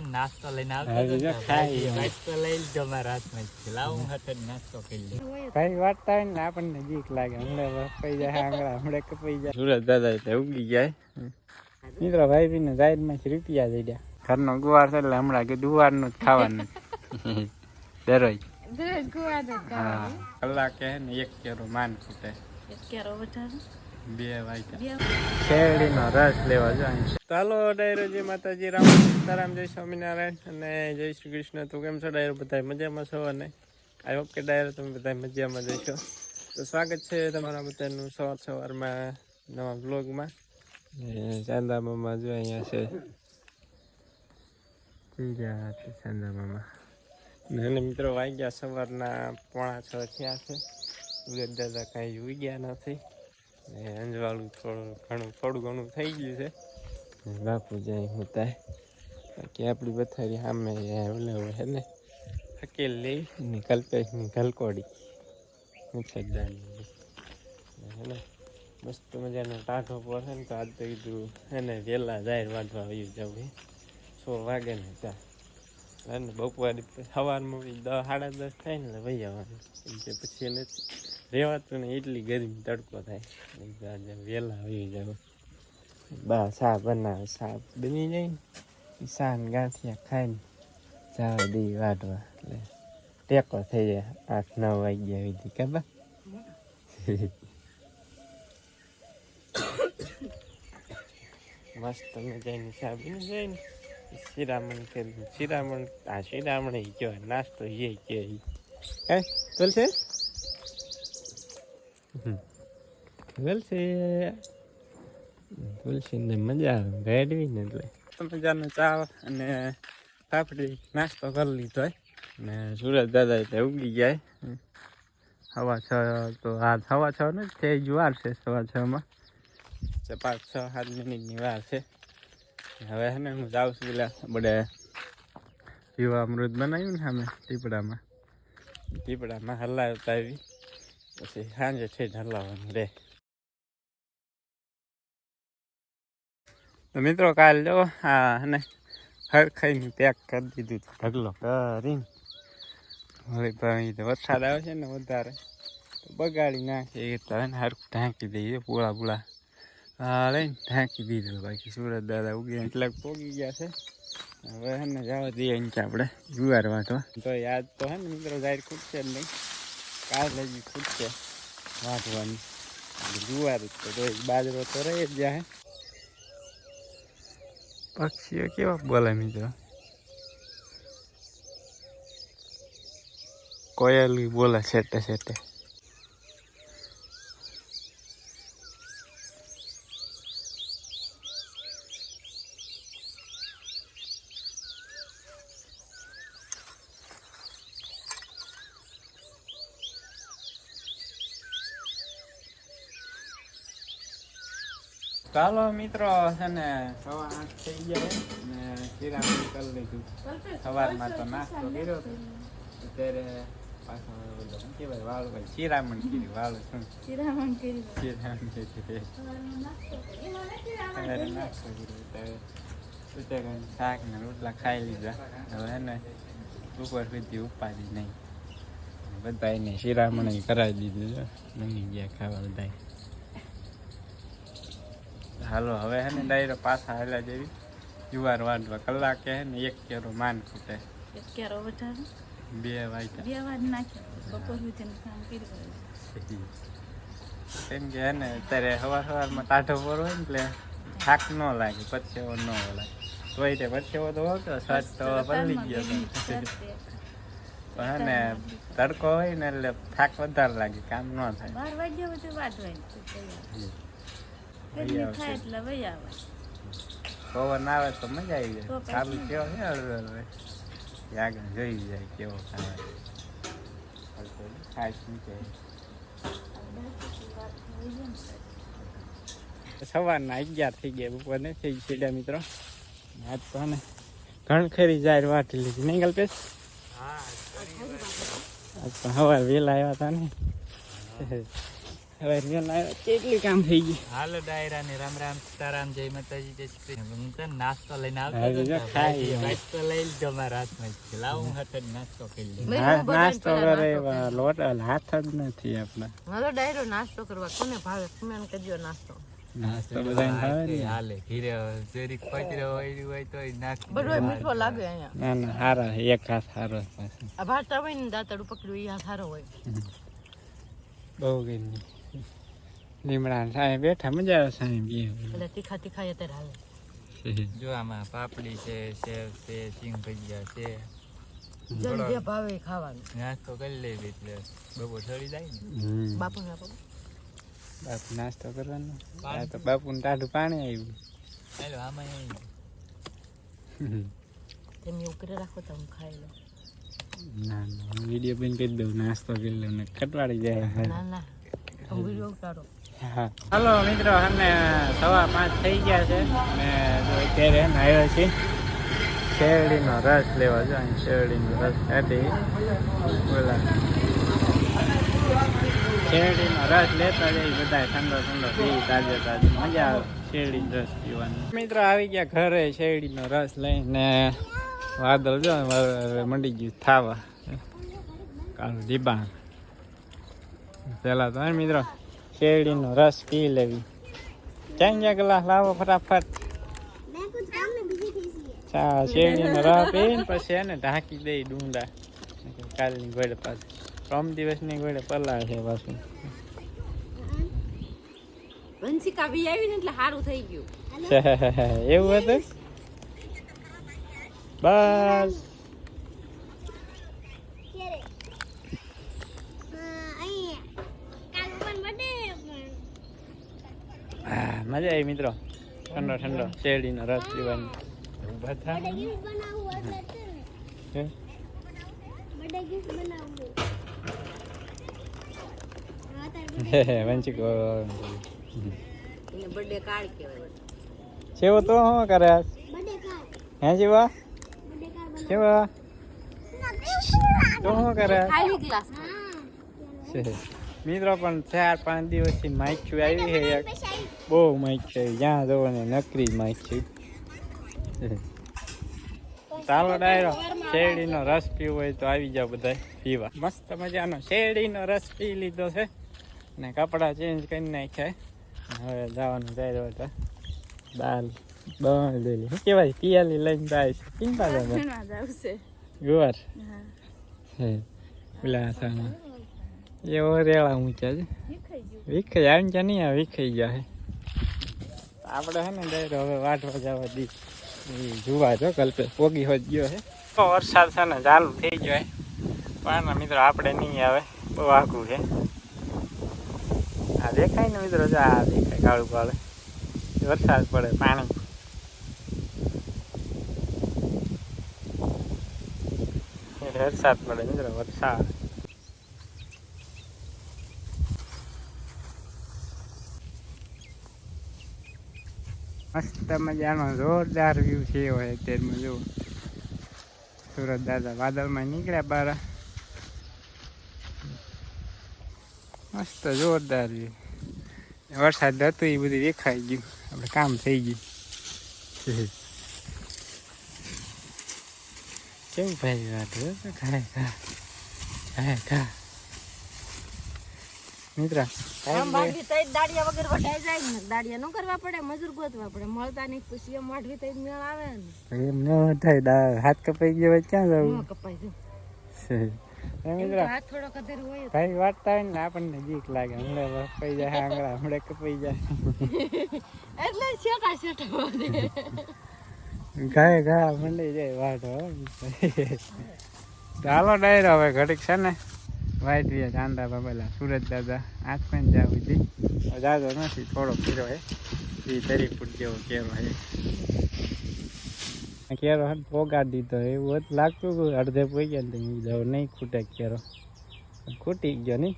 છે નાસ્તો લઈને ખાઈ. નાસ્તો લઈ લીધો મારા હાથમાં લાવ હું હાથે જ નાસ્તો કરી લઉં કઈ વાત થાય ને આપણને બીક લાગે હમણાં કપાઈ જાય આંગળા હમણાં કપાઈ જાય સુરત દાદા એટલે ઉગી જાય. મિત્રો ભાઈ ભીને ને જાહેર રૂપિયા દઈ ગયા ઘરનો ગુવાર છે એટલે હમણાં કે ગુવારનું જ ખાવાનું. દરરોજ. દરરોજ ગુવાર હા. કલાકે ને એક કેરો માન ખૂટે ક્યારો વધારે. બે વાગ્યા. શેરડીનો રસ લેવા જાય ચાલો ડાયરોજી માતાજી રામ સીતારામ જય સ્વામિનારાયણ અને જય શ્રી કૃષ્ણ. તું કેમ છો ડાયરો? બધા મજામાં છો અને? આઈ હોપ કે ડાયરો તમે બધા મજામાં જશો તો સ્વાગત છે તમારા બધાનું સવાર સવારમાં નવા બ્લોગમાં ચાંદા મામા જો અહીંયા છે. જ્યાં છે ચાંદા મામા. અને મિત્રો વાગ્યા સવારના પોણા છ થયા છે. દાદા કાંઈ ઉગ્યા નથી. અંજવાળું થોડું ઘણું થોડું ઘણું થઈ ગયું છે. બાપુ જાય હું થાય. બાકી આપણી પથારી સામે ઓલે હે ને લઈ ને કલ્પેશની ગલકોડી મુખદાની હે ને મસ્ત મજાનો ટાઢો પડે ને તો આજ તો કીધું એને વહેલા જાહેર વાંધવા આવ્યું જવું સો વાગે ને ત્યાં. અને બપોરે સવારમાં દસ સાડા દસ થાય ને એટલે ભાઈ આવવાનું કે પછી એને રહેવાતું ને એટલી ગરમી, તડકો થાય. વહેલા આવી જાવ બા, સા બનાવે? સા બની જાય સા ગાંઠિયા ખાઈને જાવ દઈ વાઢવા એટલે ટેકો થઈ જાય આઠ, નવ વાગ્યા સુધી બા? મસ્ત મજાની સા બની જાય ને? શિરામણ કરી શિરામણ આ શિરામણ ગયો નાસ્તો એ કે હે ચાલશે તુલસી તુલસીને મજા આવે રેડવી ને એટલે. મજાનો ચા અને પાપડી નાસ્તો કરી લીધો ને સુરત દાદા એટલે ઉગી જાય. હવા છ તો આ સવા છ ને તે જ વાર છે સવા છ માં. પાંચ છ સાત મિનિટની વાર છે. હવે હે ને હું જાઉં છું પેલા બડે જીવા અમૃત બનાવ્યું ને અમે ટીપડામાં ટીપડામાં હલાવતા આવી. પછી સાંજે જ હલાવવાનું રે. તો મિત્રો કાલ જો હા અને હરખાઈને પેક કરી દીધું ઢગલો કરીને. હવે ભાઈ તો વરસાદ આવે છે ને વધારે. બગાડી નાખે એ તો હરખું ઢાંકી દઈએ પૂળા પૂળા હા લઈને ઢાંકી દીધું બાકી સુરત દાદા ઉગી એટલે પોગી ગયા છે. હવે હે ને જવા દઈએ કે આપણે જુવાર વાંટવા તો યાદ તો હે ને મિત્રો, જાહેર ખૂટશે જ નહીં. કાલ હજી ખૂટશે વાંટવાની જુવાર તો બાજરો તો રહી જ જાય. પક્ષીઓ કેવા બોલે મિત્રો? કોયલ બોલે છેટે છેટે. ચાલો મિત્રો છે ને સવા આઠ થઈ ગયા ને શિરામણ કરી લીધું સવારમાં તો નાસ્તો કર્યો હતો અત્યારે પાછો શું કહેવાય વાળું ભાઈ શિરામણ કર્યું વાળું શું શિરામણ કરી શિરામણ કર્યું સવારે નાસ્તો કર્યો ત્યારે ઉતેગન શાક ને રોટલા ખાઈ લીધા હવે ને ઉપર સુધી ઉપાડી નહીં બધા એને શિરામણ કરાવી દીધું છે ગયા ખાવા બધા હાલો હવે હે ને ડાયરો પાછા હાલ્યા જેવી. જુવાર વાંટવા કલાકે હે ને એક કેરો માન ખૂટે. ક્યારો વધારે? બે વાગ્યા. બે વાર નાખ્યો. બપોર સુધીનું કામ કર્યું કેમ કે હે ને અત્યારે સવાર સવારમાં ટાઢો પર હોય ને એટલે થાક ન લાગે પરસેવો ન લાગે. તોય તે પરસેવો તો હોતો સ્વાદ તો પલળી ગયો. પણ ને તડકો હોય ને એટલે થાક વધારે લાગે કામ ન થાય. બાર વાગ્યા બધું વાત આવશે. થાય એટલે વહી આવે. પવન આવે તો મજા આવી જાય. ચાલુ કેવો છે હળવે હળવે. એ આગળ જોઈ જાય કેવો ખાવે ખાય શું કે. સવારના અગિયાર થઈ ગયા બપોરને થઈ ગઈ મિત્રો. આજ તો ને ઘણ ખરી જાય વાટી લીધી. નહીં કલ્પેશ આજ તો સવાર વહેલા આવ્યા હતા ને. હવે રિયલ આવ્યા કેટલી કામ થઈ ગઈ. હાલો ડાયરા ને રામ રામ સીતારામ જય માતાજી જય શ્રી હું તો નાસ્તો લઈને આવતો હતો. ખાઈ નાસ્તો લઈ લીધો મારા હાથમાં. હું હાથે નાસ્તો કરી લઉં. મેં હા, બધાને નાસ્તો કરે લોટ હાથ જ નથી આપણા. મારો ડાયરો નાસ્તો કરવા કોને ભાવે? તમે એને કરજો નાસ્તો. નાસ્તો બધાને ભાવે ને. હાલે. ઘીરે જરીક પતરો હોય હોય તો નાખી બધો મીઠો લાગે અહીંયા. ના ના હારા એક હાથ હારો પાછો. આ ભાત હોય ને દાંતડું પકડ્યું એ હાથ હોય. બહુ ગઈ લીમડા સાહેબ બેઠા મજા આવે સાહેબ એટલે તીખા તીખા એ ત્યારે હાલે. જો આમાં પાપડી છે સેવ છે સિંગ ભજીયા છે જેને જે ભાવે ખાવાનું. નાસ્તો કરી લેવી એટલે બપોર ચડી જાય ને. બાપુ નાસ્તો કરવાનો? આ તો બાપુને ટાઢું પાણી આવ્યું હાલો આમાં અહીં તેમ એવું કરી રાખો તો હું ખાઈ લઉં. ના ના વીડિયો બંધ કરી દઉં નાસ્તો કરી લઉં ને ખટવાડી જાય. ના ના. હાલો મિત્રો અમે સવા પાંચ થઈ ગયા છે. ને અત્યારે આવ્યો છે શેરડીનો રસ લેવા જો અહીં શેરડીનો રસ કાઢી બોલા. શેરડીનો રસ લેતા જઈ બધા ઠંડો ઠંડો પી તાજો તાજો. મજા આવે શેરડીનો રસ પીવાની. મિત્રો આવી ગયા ઘરે શેરડીનો રસ લઈને. વાદળ જો મંડી ગયું થાવા. કાલ ડીબાણ પેલા તો મિત્રો શેરડીનો રસ પી લેવી. ક્યાં ગયા ગ્લાસ લાવો ફટાફટ? ચા શેરડીનો રસ પીને પછી એને ઢાંકી દઈ ડુંડા. કાલની ઘોડે પાસે ત્રણ દિવસની ઘોડે પલાળ છે પાછું. વંશિકા બી આવી એટલે સારું થઈ ગયું. એવું હતું? બસ હા, મજા આવી મિત્રો. ઠંડો ઠંડો. શેરડીનો રસ પીવાની. ઊભા થા. હે? હે, હે, બર્થડે કાર્ડ કહેવાય કેવો તો શું કરે હે જીવા કેવા તો હું કરે ખાલી ગ્લાસ છે. મિત્રો પણ ચાર પાંચ દિવસથી માખ્યું આવી છે એક બહુ માખ્યું આવી જ્યાં જવો ને નકરી માખ્યું ચાલો ડાયરો. શેરડીનો રસ પીવો હોય તો આવી જાવ બધા પીવા. મસ્ત મજાનો શેરડીનો રસ પી લીધો છે. ને કપડાં ચેન્જ કરી નાખ્યા. હવે જવાનું ડાયરો હતા દાલ બાંધેલી શું કહેવાય? પિયાલી લઈને જાય છે. ચિંતા ગુવાર. હે. પેલા આસામાં એવો રેળા ઊંચા છે? વિખાઈ આવી ગયા નહીં આ વિખાઈ ગયા હે. આપણે હે ને ડાયરો હવે વાટવા જવા દી. જોવા જો કલ્પે પોગી હોત ગયો હે. વરસાદ છે ને ચાલુ થઈ ગયો પણ મિત્રો આપણે નહીં આવે બહુ આઘું છે આ દેખાય ને મિત્રો જો આ દેખાય કાળું કાળું. વરસાદ પડે પાણી. વરસાદ પડે મિત્રો વરસાદ. મસ્ત મજાનો જોરદાર વ્યૂ છે એવો અત્યારમાં, જુઓ. સુરત દાદા વાદળમાં નીકળ્યા બાર. મસ્ત જોરદાર વ્યૂ વરસાદ હતો, એ બધું દેખાઈ ગયું. આપણે કામ થઈ ગયું. કેવું ભાઈ વાત, હો? તો ખાય ખા ખાય ખા મિત્ર માંડવી તઈ દાડિયા વગર વટાઈ જાય ને. દાડિયા નું કરવા પડે મજૂર ગોતવા પડે. મળતા નહીં પછી એમ માંડવી તઈ મેળ આવે ને. એમ ન થાય દા- હાથ કપાઈ ગયો હોય ક્યાં જવું? કપાઈ એમ મિત્ર હાથ થોડો કધેર હોય ભાઈ વાટતા હોય ને આપણને બીક લાગે. હમણાં કપાઈ જાય આંગળા હમણાં કપાઈ જાય. એટલે શેટા શેટા ઘા મંડી જાય વાટ હો ચાલો ડાયરો હવે ઘડીક છે ને. વાઈટ વ્યા ચાંદા બાબલા. સુરત દાદા આજ પણ જાવ હતી જાજો નથી થોડો ફીરો હે. એ તરી ફૂટ જેવો કેરો હે. કેરો હે પોગાડી દીધો એવું હતું લાગતું હતું. અડધે પોઈ ગયા ને હું જાઉં નહીં ખૂટે કેરો. ખૂટી ગયો નહીં?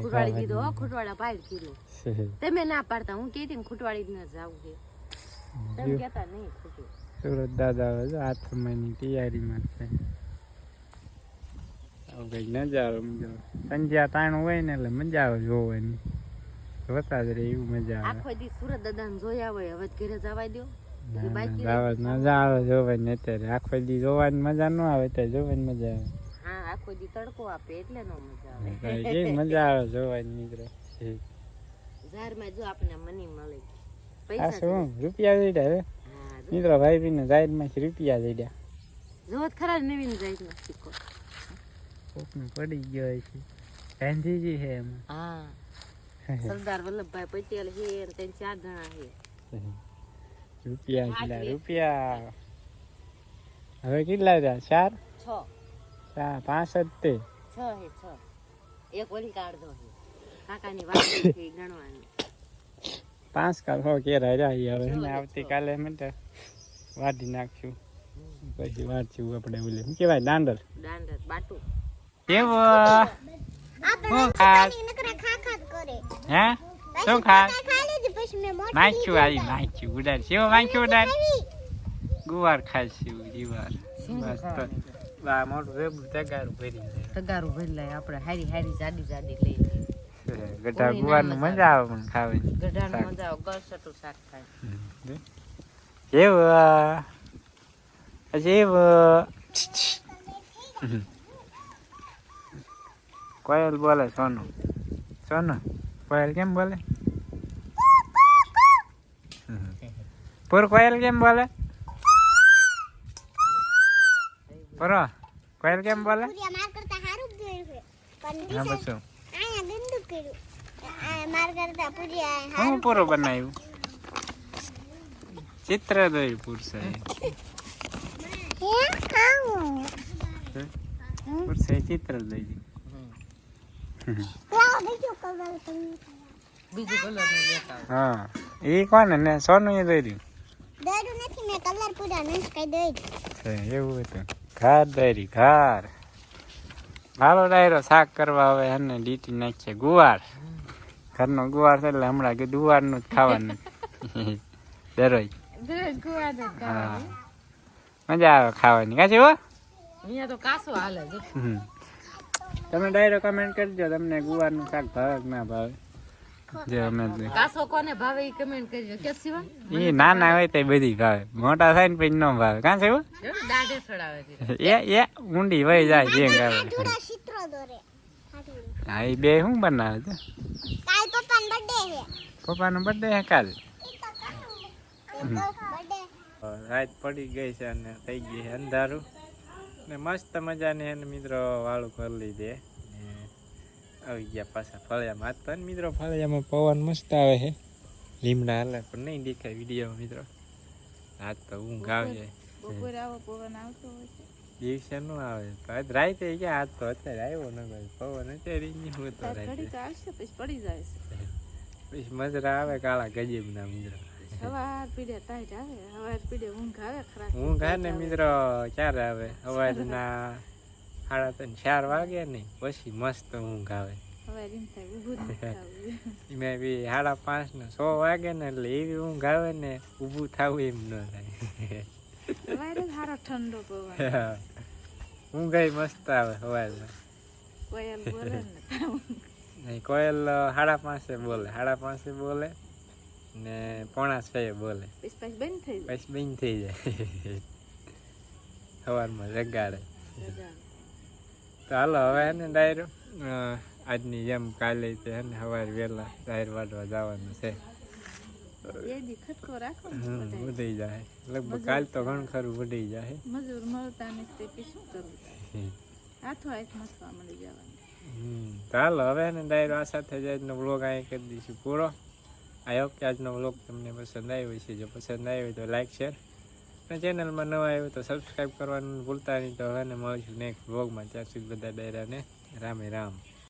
ખૂટવાડી દીધો ખૂટવાડા પાડ કીધું. તમે ના પાડતા હું કહેતી ખૂટવાડી ન જાવું છે તમે કહેતા નહીં ખૂટ્યું સુરત દાદા હાથ સમયની તૈયારીમાં છે. કંઈક નજારો સંજ્યા ટાણું હોય ને એટલે મજા આવે જોવાની. જોતા જ રહે એવું મજા આવે. આખો દી સુરત દાદાને જોયા હોય હવે ઘરે જવા દો ના, બાકી ના, જાવા જ મજા આવે જોવાની અત્યારે. આખો દી જોવાની મજા ન આવે ત્યારે જોવાની મજા આવે. હા આખો દી તડકો આપે એટલે નો મજા આવે. કઈ મજા આવે જોવાની મિત્રો. ઝાડમાં જો આપણે મની મળે. પૈસા શું? રૂપિયા જઈડ્યા હવે? હા મિત્રો ભાઈ બી ને માંથી રૂપિયા જઈડ્યા જોત ખરા નવીન સિક્કો. કોકનું પડી ગયો છે. ગાંધીજી છે એમાં. હા. સરદાર વલ્લભભાઈ પટેલ છે અને ત્રણ ચાર જણા છે. રૂપિયા કેટલા રૂપિયા? હવે કેટલા રહ્યા ચાર? છ. ચાર પાંચ જ તે? છ હે છ. એક ઓલી કાઢ દો કાકાની વાત છે ગણવાની. પાંચ હો કેરા રહ્યા હવે ને આવતીકાલે મને વાઢી નાખશું. પછી વાંચ્યું આપણે ઓલે. શું કહેવાય? દાંડર દાંડ બાટું. કેવો? શું ખાસ હે? શું ખાસ નાખ્યું આવી નાખ્યું ઉડાડ. સેવો નાખ્યું ઉડાડ? ગુવાર ખાશું ગુવાર. બસ તો. આ મોટું વેબું તગારું ભરી જાય. તગારું ભરી લાય આપણે હારી હારી જાડી જાડી લઈ લઈએ. ગઢા ગુવારનું મજા આવે પણ ખાવાની. ગઢાનું મજા આવે ગળસટું શાક થાય કેવું કેવું કોયલ બોલે સોનુ? સોનુ કોયલ કેમ બોલે? પૂર કોયલ કેમ બોલે? પૂરો કોયલ કેમ બોલે? હા પૂરી બનાવ્યું? ચિત્ર દોર્યું પુરુષે હે? ચિત્ર દોર્યું બીજું કલર બીજું નું લેતા હા. એ કોને ને? સોનું એ દોર્યું દોર્યું નથી મેં કલર પૂરા નથી કઈ દોર્યું છે, એવું હતું ઘાર દોરી ઘાર. હાલો ડાયરો શાક કરવા હવે એને ડીટી નાખીએ. ગુવાર. ઘરનો ગુવાર છે એટલે હમણાં કીધું ગુવારનું જ ખાવાનું. દરરોજ હા. મજા આવે ખાવાની. કાચી હો? અહીંયા તો કાસો હાલે છે. તમે ડાયરો કમેન્ટ કરજો તમને ગુવારનું શાક ભાવે કે ના ભાવે? જે અમે કાસો કોને ભાવે એ કમેન્ટ કરજો કે સિવા ઈ નાના હોય તો બધી ભાવે. મોટા થાય ને પછી ન ભાવે. કાં છે દાઢે સડાવે છે. એ એ ઊંડી વહી જાય જે આવે થોડા હા એ બે શું બનાવે છે? કાલ પપ્પાનો બર્થડે છે. પપ્પાનો બર્થડે હે કાલ? બર્થડે રાત પડી ગઈ છે અને થઈ ગઈ છે અંધારું. ને મસ્ત મજાની એને મિત્રો વાળું કરી લીધે ને આવી ગયા પાછા ફળિયામાં. આજ તો ને મિત્રો. ફળિયામાં પવન મસ્ત આવે છે લીમડા હાલે. પણ નહીં દેખાય વિડીયોમાં મિત્રો. આજ તો ઊંઘ આવે. બપોરે આવો પવન આવતો હોય છે. દિવસે નું આવે. આજ રાતે ક્યાં આજ તો અત્યારે આવ્યો ન ભાઈ. પવન અત્યારે ઈ હું તો તાર ઘડી રાતે તો આવશે પછી પડી જાય છે પછી મજરા આવે કાળા ગજબ ના મિત્રો. સવાર પીડે ટાઈટ આવે સવાર પીડે ઊંઘ આવે ખરા. ઊંઘ આવે ને મિત્રો ક્યારે આવે? સવારના સાડા ત્રણ ચાર વાગે ને પછી મસ્ત ઊંઘ આવે. એમાં બી સાડા પાંચ ને સો વાગે ને એટલે એવી ઊંઘ આવે ને ઊભું થવું એમ ન થાય. સવારે સારો ઠંડો પવન. ઊંઘ મસ્ત આવે સવારમાં કોયલ બોલે કોયલ સાડા પાંચે બોલે સાડા પાંચે બોલે. ને પોણા છ બોલે. બંધ થઈ જાય. પછી બંધ થઈ જાય. સવારમાં જગાડે. તો હાલો હવે ને ડાયરો? આજની જેમ કાલે તે હે ને સવારે વહેલા ડાયર વાટવા જવાનું છે. બધાય. જાય. લગભગ કાલ તો ઘણું ખરું જાય. મજૂર મળતા નથી શું કરવું? હાથો હાથ મથવા મળી જવાનું. હમ, હાલો હવે ને ડાયરો આ સાથે જ આજનો વ્લોગ અહીં કરી દઈશું. પૂરો? આઈ હોપ કે આજનો વ્લોગ તમને પસંદ આવ્યો છે જો પસંદ આવ્યો તો લાઈક, શેર અને ચેનલમાં નવા આવ્યો તો સબસ્ક્રાઈબ કરવાનું ભૂલતા નહીં. તો હવે મળીશું નેક્સ્ટ વ્લોગમાં. ત્યાં સુધી બધા ડાયરાને રામે રામ.